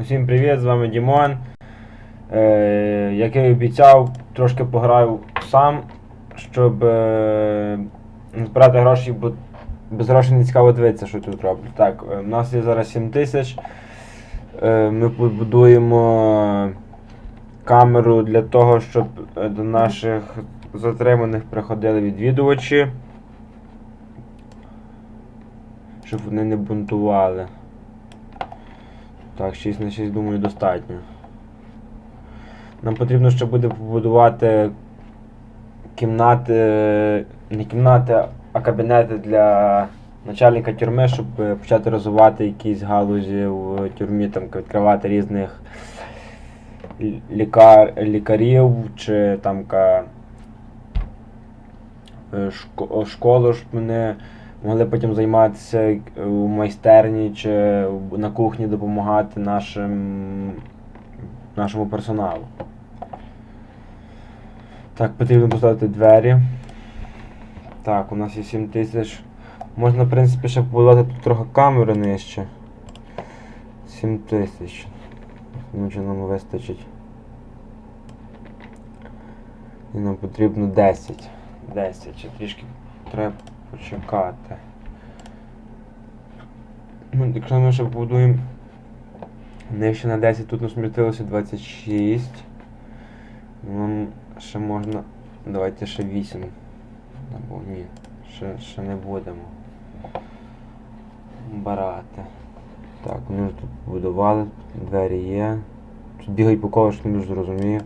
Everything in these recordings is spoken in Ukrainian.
Усім привіт, з вами Дімон. Е, як я і обіцяв, трошки пограю сам, щоб е, збирати гроші, бо без грошей не цікаво дивитися, що тут роблю. Так, е, у нас є зараз 7 тисяч. Е, ми побудуємо камеру для того, щоб е, до наших затриманих приходили відвідувачі. Щоб вони не бунтували. Так, 6 на 6, думаю, достатньо. Нам потрібно ще буде побудувати кімнати, не кімнати, а кабінети для начальника тюрми, щоб е, почати розвивати якісь галузі в тюрмі, там відкривати різних лікар, лікарів чи там е, шко- школу, щоб вони могли потім займатися е, у майстерні чи на кухні допомагати нашим, нашому персоналу. Так, потрібно поставити двері. Так, у нас є 7 тисяч. Можна, в принципі, ще побудувати тут трохи камери нижче. 7 тисяч. Чи нам вистачить. І нам потрібно 10. 10. Ще трішки треба почекати. Ну, якщо ми ще побудуємо нижче на 10, тут нас вмістилося 26. Нам ще можна. Давайте ще 8. Або ні, ще, ще не будемо. Барати. Так, вже тут побудували, двері є. Тут бігають по колу, що не зрозумію.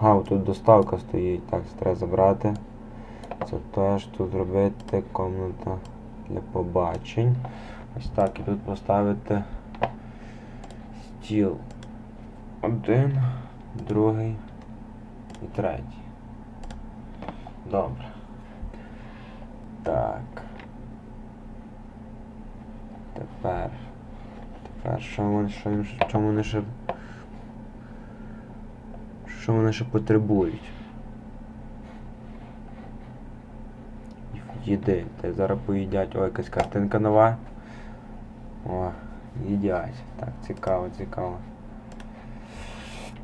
Ага, тут доставка стоїть, так, це треба забрати. Це теж тут зробити комната для побачень. Ось так, і тут поставити стіл. Один, другий і третій. Добре. Так. Тепер. Тепер що вони, що, їм- що вони ще. Що вони ще потребують? Їди. Та зараз поїдять. О, якась картинка нова. О, їдять. Так, цікаво, цікаво.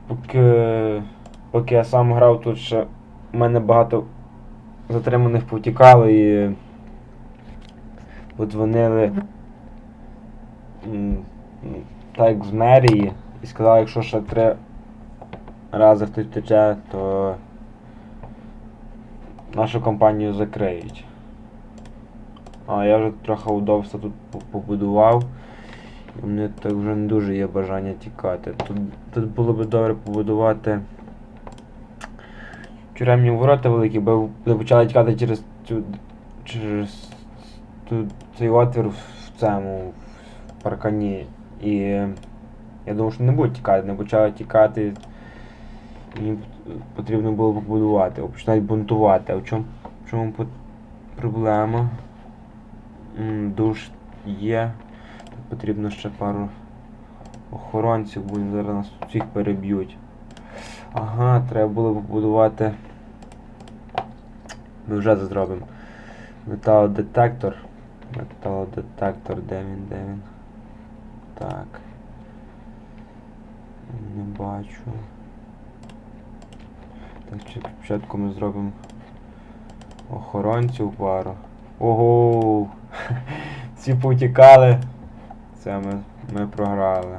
Поки, поки я сам грав, тут ще в мене багато затриманих повтікало і подзвонили м, так з мерії і сказали, якщо ще три рази хтось тече, то нашу компанію закриють. А я вже трохи удобства тут побудував. І мені так вже не дуже є бажання тікати. Тут, тут було б добре побудувати тюремні ворота великі, бо вони почали тікати через цю через ту, цей отвір в цьому в паркані. І я думав, що не будуть тікати, не почали тікати. Їм потрібно було побудувати, починають бунтувати. А в чому, в чому проблема? Душ є. Тут потрібно ще пару охоронців, бо зараз нас всіх переб'ють. Ага, треба було побудувати. Ми вже це зробимо. Металодетектор. Металодетектор, де він, де він? Так. Не бачу. Так, спочатку ми зробимо охоронців пару. Ого! Всі повтікали. Це ми, ми програли.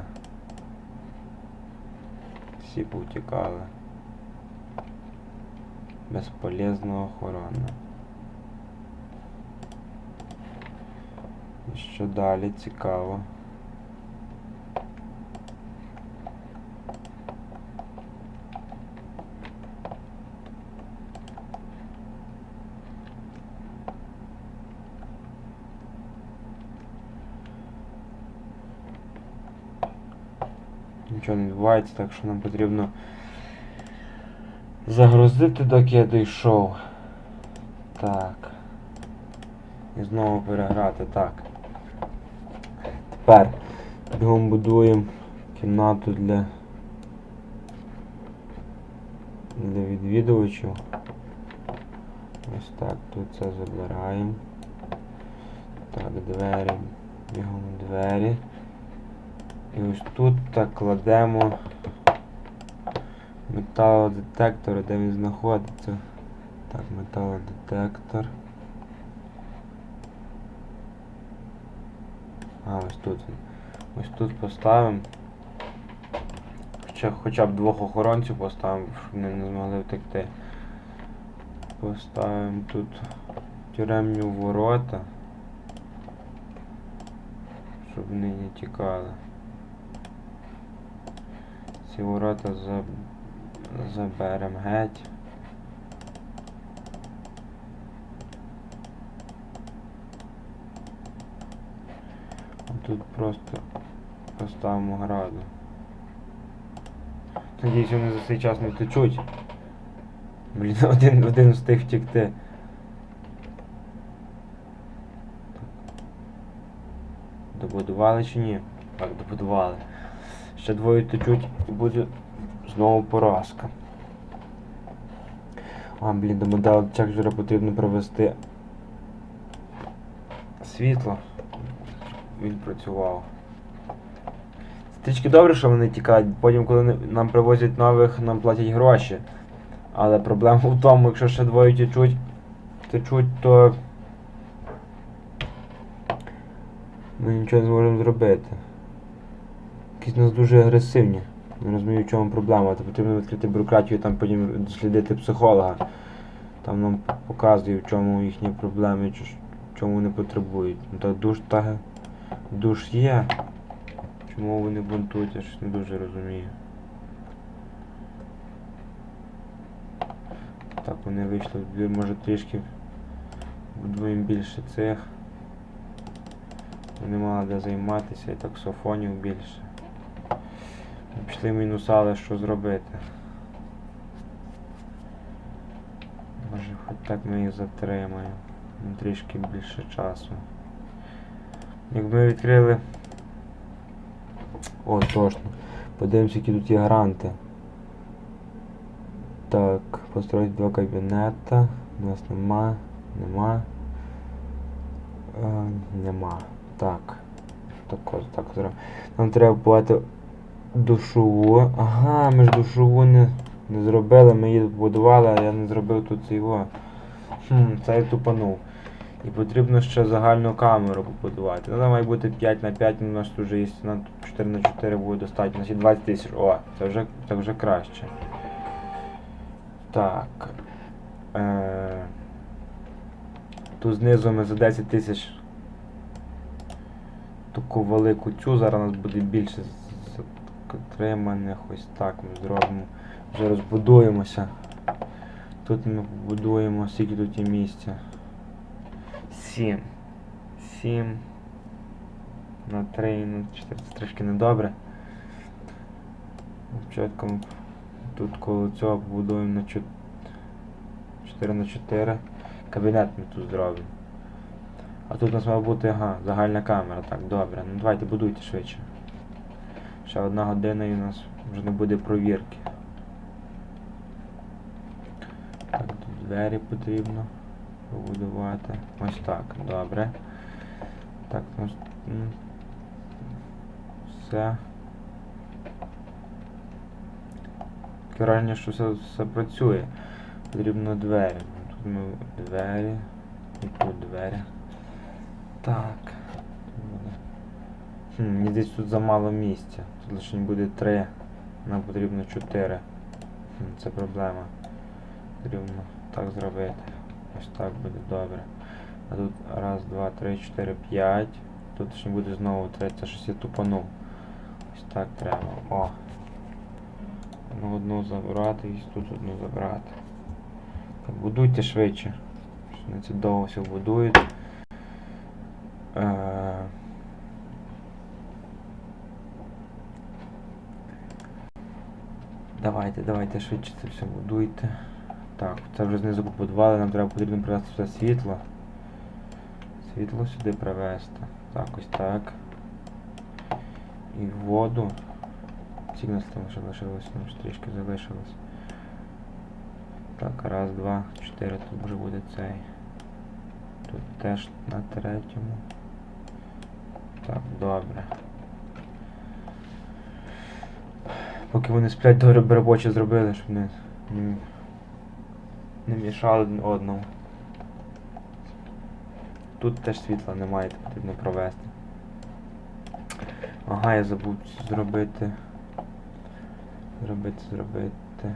Всі повтікали. Безполезна охорона. І що далі цікаво. Нічого не відбувається, так що нам потрібно загрузити, доки я дійшов. Так. І знову переграти. Так. Тепер бігом будуємо кімнату для для відвідувачів. Ось так, тут це забираємо. Так, двері, бігом двері. І ось тут так кладемо металодетектор, де він знаходиться. Так, металодетектор. А, ось тут він. Ось тут поставимо. Хоча, хоча б двох охоронців поставимо, щоб вони не змогли втекти. Поставимо тут тюремні ворота. Щоб вони не тікали. Ці ворота за... заберемо геть. Тут просто поставимо граду. Надіюсь, вони за цей час не втечуть. Блін, один, один встиг втекти. Добудували чи ні? Так, добудували. Ще двоє течуть і буде знову поразка. А, блін, до модел чекджера потрібно провести світло. Він працював. Трішки добре, що вони тікають, потім, коли нам привозять нових, нам платять гроші. Але проблема в тому, якщо ще двоє течуть, течуть, то ми нічого не зможемо зробити. Якісь у нас дуже агресивні. Не розумію, в чому проблема. То потрібно відкрити бюрократію, там потім дослідити психолога. Там нам показує, в чому їхні проблеми, в чому вони потребують. Ну, та душ та душ є. Чому вони бунтують, я щось не дуже розумію. Так, вони вийшли може трішки будуємо більше цих. Вони мали де займатися і таксофонів більше. Пішли мінуса, але що зробити? Може хоч так ми їх затримаємо. Трішки більше часу. Як ми відкрили. О, точно. Подивимося, які тут є гранти. Так, построїть два кабінета. У нас нема. Нема. Е, нема. Так. Так, так зробимо. Нам треба побувати душову. Ага, ми ж душову не, не зробили, ми її побудували, а я не зробив тут цього. Хм, це я тупанув. І потрібно ще загальну камеру побудувати. Вона має бути 5 на 5, у нас тут вже є на 4 на 4 буде достатньо. Є 20 тисяч. О, це вже, це вже краще. Так. Е, тут знизу ми за 10 тисяч таку велику цю, зараз у нас буде більше затриманих. Ось так ми зробимо. Вже розбудуємося. Тут ми побудуємо, скільки тут є місця. 7. 7 на 3 на 4 це трошки недобре. Спочатку тут коло цього побудуємо на 4 на 4. Кабінет ми тут зробимо. А тут у нас має бути, ага, загальна камера. Так, добре. Ну давайте будуйте швидше. Ще одна година і у нас вже не буде провірки. Так, тут двері потрібно побудувати. Ось так, добре. Так, ну все. Таке що все, все працює. Потрібно двері. Тут ми двері. І тут двері. Так. Мені десь тут замало місця. Лише буде три. Нам потрібно чотири. Хм, це проблема. Потрібно так зробити. Ось так буде добре. А тут раз, два, три, чотири, п'ять. Тут ще буде знову три. Це щось я тупанув. Ось так треба. О. Ну, одну забрати і тут одну забрати. Так, будуйте швидше. Вони це довго все будують. Е, Давайте, давайте швидше це все будуйте. Так, це вже знизу побудували, нам треба потрібно привести сюди світло. Світло сюди привезти. Так, ось так. І воду. Нас там ще лишилось, нам ще трішки залишилось. Так, раз, два, чотири, тут вже буде цей. Тут теж на третьому. Так, добре. Поки вони сплять, добре робоче зробили, щоб не, не, не мішали одному. Тут теж світла немає, то потрібно провести. Ага, я забув зробити. Зробити, зробити.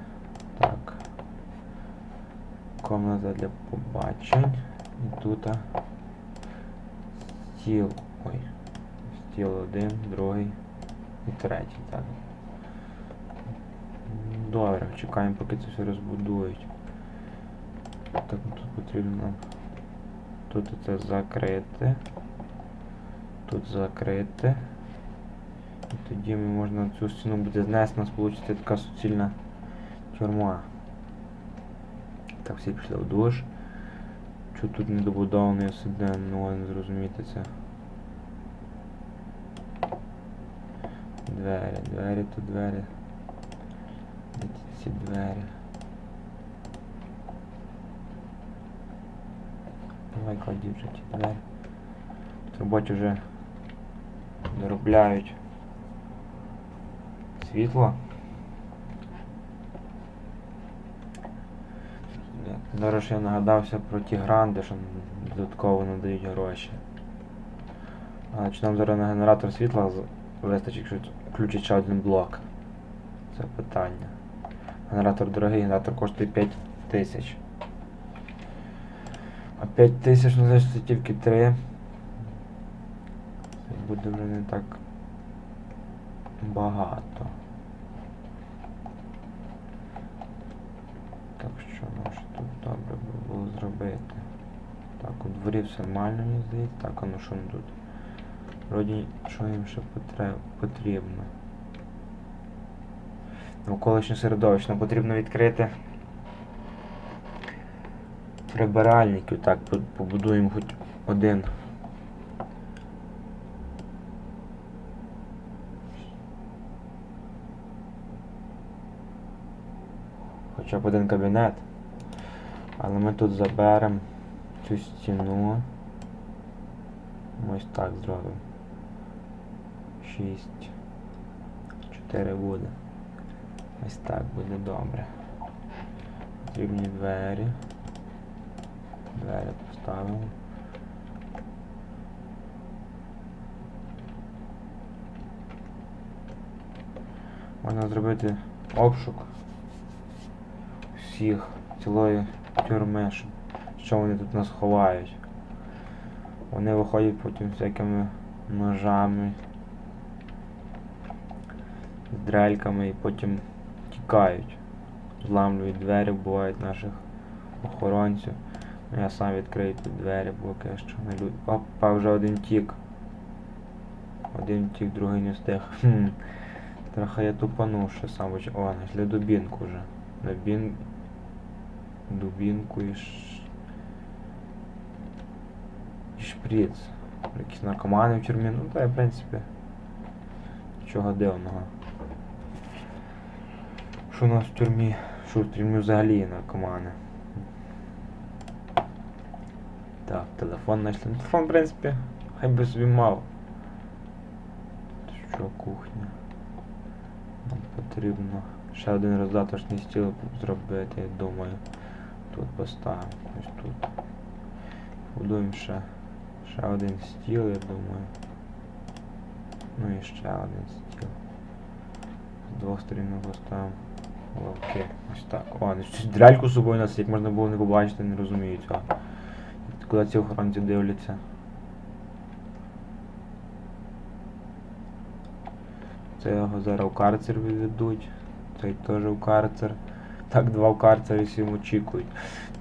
Так. Комната для побачень. І тут стіл. Ой. Стіл один, другий і третій, так. Добре, чекаємо, поки це все розбудують. Так, ну тут потрібно тут це закрити. Тут закрити. І тоді ми можна цю стіну буде знести, у нас вийде така суцільна тюрма. Так, всі пішли в душ. Що тут недобудований сиде, ну не зрозуміти це. Двері, двері, тут двері. Ці двері? Давай кладі вже ті двері. Тут робочі вже доробляють світло. Зараз я нагадався про ті гранди, що додатково надають гроші. А чи нам зараз на генератор світла вистачить, якщо включить ще один блок? Це питання. Генератор дорогий, генератор коштує 5 тисяч. А 5 тисяч, ну це тільки 3. Це буде вже не так багато. Так що нам ще тут добре було зробити. Так, у дворі все нормально, мені здається. Так, а ну що тут? Вроді, що їм ще потрібно. Навколишнє середовище нам потрібно відкрити прибиральників. Так, побудуємо хоч один. Хоча б один кабінет. Але ми тут заберемо цю стіну. Ось так зробимо. 6. 4 буде. Ось так буде добре. Потрібні двері. Двері поставимо. Можна зробити обшук всіх цілої тюрми, що, вони тут нас ховають. Вони виходять потім всякими ножами, з дрельками і потім тікають. Зламлюють двері, вбивають наших охоронців. Ну, Я сам відкрию тут двері, поки що не лю... Опа, вже один тік. Один тік, другий не встиг. Хм. Трохи я тупанув ще сам. О, знайшли дубінку вже. Дубін... Дубінку і ш... і шприц. Якісь наркомани в тюрмі. Ну та в принципі. Нічого дивного. Що у нас в тюрмі? Що в тюрмі взагалі наркомани? Так, телефон знайшли. Ну, Телефон, в принципі, хай би собі мав. Що кухня? Нам потрібно ще один роздаточний стіл зробити, я думаю. Тут поставимо. Ось тут. Будуємо ще, ще один стіл, я думаю. Ну і ще один стіл. З двох сторін ми поставимо лавки. Ось так. О, не щось дральку з собою нас, як можна було не побачити, не розумію цього. Куди ці охоронці дивляться? Це його зараз в карцер відведуть. Цей теж в карцер. Так, два в карцері всім очікують.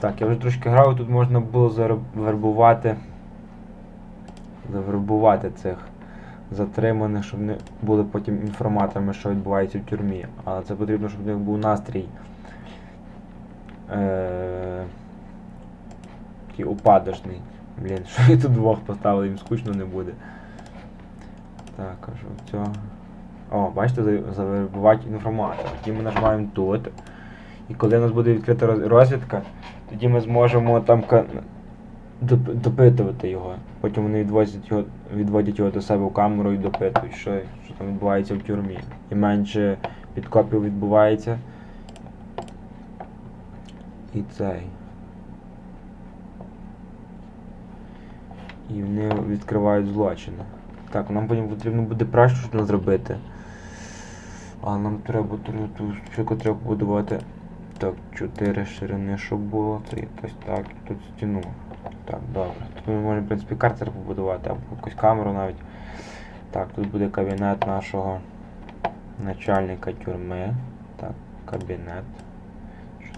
Так, я вже трошки грав, тут можна було завербувати. Завербувати цих затриманих, щоб вони були потім інформаторами, що відбувається в тюрмі. Але це потрібно, щоб в них був настрій. Е- такий упадочний. Блін, що я тут двох поставили, їм скучно не буде. Так, що цього? О, бачите, завербувати інформатора. Тоді ми нажимаємо тут. І коли у нас буде відкрита розвідка, тоді ми зможемо там допитувати його. Потім вони відвозять його, відводять його до себе в камеру і допитують, що, що там відбувається в тюрмі. І менше підкопів відбувається. І цей. І вони відкривають злочини. Так, нам потім потрібно буде пращу зробити. А нам треба ту- ту треба побудувати. Так, 4 ширини, щоб було. Це якось так, тут стіну. Так, добре. Тут ми можемо, в принципі, карцер побудувати, або якусь камеру навіть. Так, тут буде кабінет нашого начальника тюрми. Так, кабінет.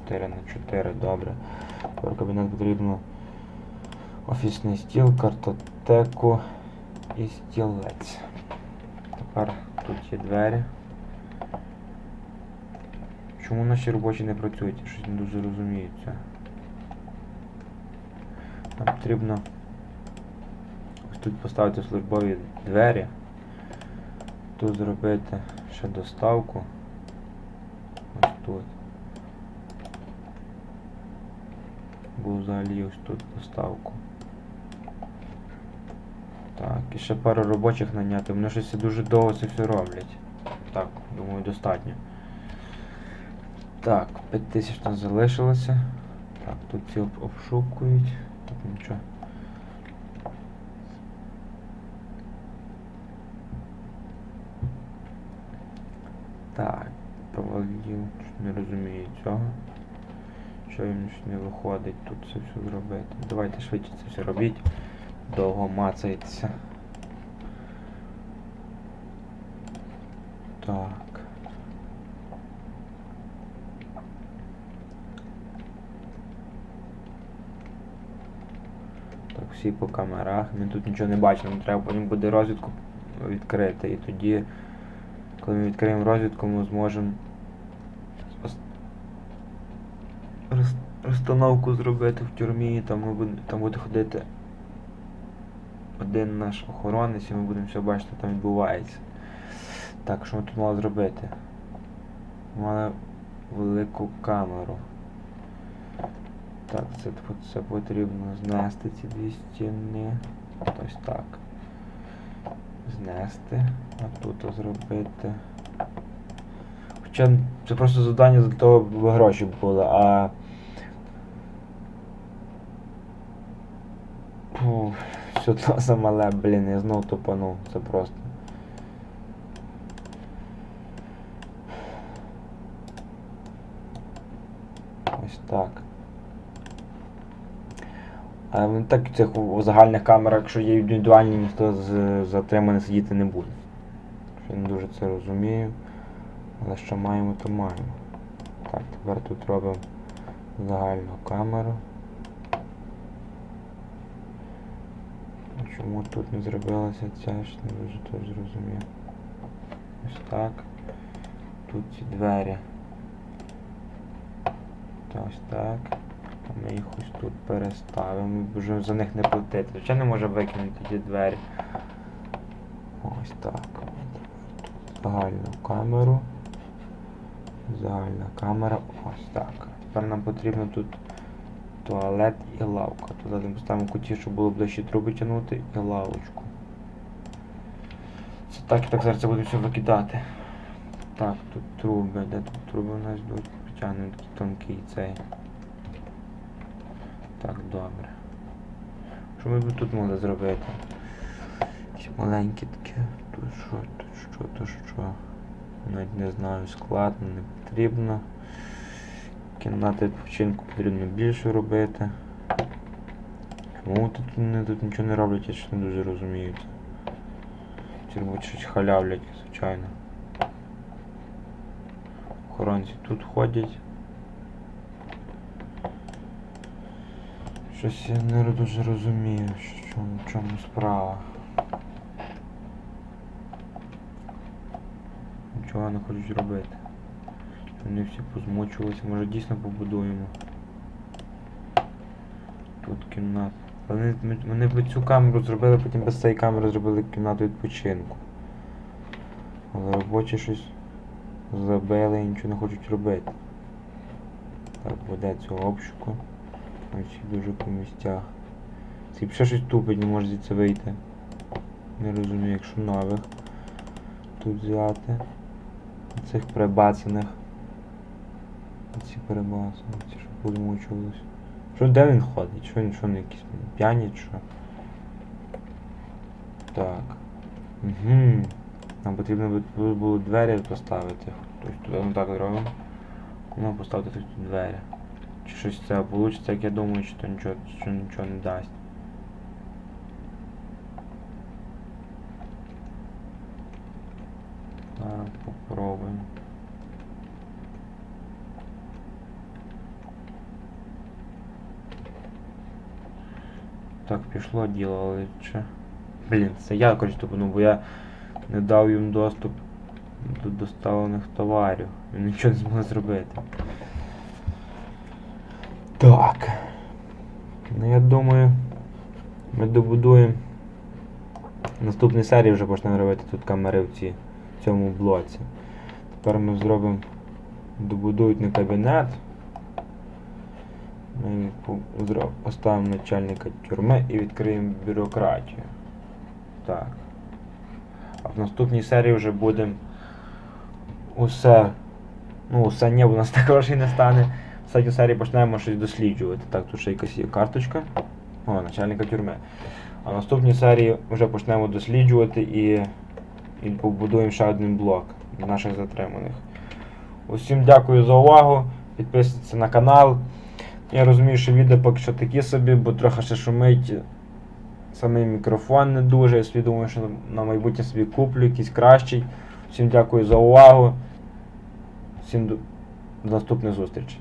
4 на 4, добре. Тепер кабінет потрібно офісний стіл, картотеку і стілець. Тепер тут є двері. Чому наші робочі не працюють? Щось не дуже розумію. Нам потрібно ось тут поставити службові двері. Тут зробити ще доставку. Ось тут. Бо взагалі ось тут доставку. Так, і ще пару робочих наняти. Вони щось дуже довго це все роблять. Так, думаю, достатньо. Так, 5000 нас залишилося. Так, тут ці обшукують. Нічого. Так, провалів. Не розумію цього. Що їм не виходить тут це все зробити. Давайте швидше це все робіть. Довго мацається. Так. Так, всі по камерах. Ми тут нічого не бачимо, треба потім буде розвідку відкрити. І тоді, коли ми відкриємо розвідку, ми зможемо розстановку зробити в тюрмі, там, ми буде, там буде ходити один наш охоронець і ми будемо все бачити, що там відбувається. Так, що ми тут мали зробити? Мали велику камеру. Так, це, це потрібно знести ці дві стіни. Ось так. Знести. А тут зробити. Хоча це просто завдання для того, аби гроші були, а. Фу, що то за мале, блін, я знов тупанув. Це просто. Ось так. Вони так в цих загальних камерах, якщо є індивідуальні, ніхто з затриманий сидіти не буде. Я не дуже це розумію. Але що маємо, то маємо. Так, тепер тут робимо загальну камеру. Чому тут не зробилася ця, ж не дуже то зрозумів. Ось так. Тут ці двері. Ось так. Ми їх ось тут переставимо, вже за них не платити. Звичайно може викинути ті двері. Ось так. Загальну камеру. Загальна камера. Ось так. Тепер нам потрібно тут туалет і лавка. Туди поставимо куті, щоб було ближче труби тягнути і лавочку. Це так і так зараз це буду все викидати. Так, тут труби. Де тут труби у нас йдуть? Притягнемо такий тонкий цей. Так, добре. Що ми б тут могли зробити? Якісь маленькі таке. Тут що, тут що, тут що. Навіть не знаю, складно, не потрібно. Кімнати відпочинку потрібно більше робити. Чому тут вони тут нічого не роблять, я ще не дуже розумію. робочі щось халявлять, звичайно. Охоронці тут ходять. Щось я не дуже розумію, що в чому справа. Нічого не хочуть робити. Вони всі позмочувалися, може дійсно побудуємо. Тут кімната. Вони, вони б цю камеру зробили, потім без цієї камери зробили кімнату відпочинку. Але робочі щось забили і нічого не хочуть робити. Так, веде цього обшуку. Ось дуже по місцях. Цей ще щось тупить, не може звідси вийти. Не розумію, якщо нових тут взяти. Цих прибацаних. Ці перебацані, ці що подмучувались. Що де він ходить? Що він що він якийсь п'яні що? Так. Угу. Нам потрібно було двері поставити. Тобто туди ну так зробимо. Ну, поставити тут двері. Чи щось це вийде, як я думаю, чи то нічого, що нічого не дасть. Зараз попробуємо. Так, пішло діло, але чи. Блін, це я коротше тупанув, бо я не дав їм доступ до доставлених товарів. Він нічого не змогли зробити. Так. Ну я думаю, ми добудуємо. Наступній серії вже почнемо робити тут камери в ці, в цьому блоці. Тепер ми зробимо добудують не кабінет. Ми поставимо начальника тюрми і відкриємо бюрократію. Так. А в наступній серії вже будемо усе. Ну, усе ні, у нас так грошей не стане. В третій серії почнемо щось досліджувати. Так, тут ще якась є карточка. О, начальника тюрми. А в наступній серії вже почнемо досліджувати і, і побудуємо ще один блок для наших затриманих. Усім дякую за увагу. Підписуйтесь на канал. Я розумію, що відео поки що такі собі, бо трохи ще шумить. Самий мікрофон не дуже. Я собі думаю, що на майбутнє собі куплю якийсь кращий. Всім дякую за увагу. Всім до наступних зустрічей.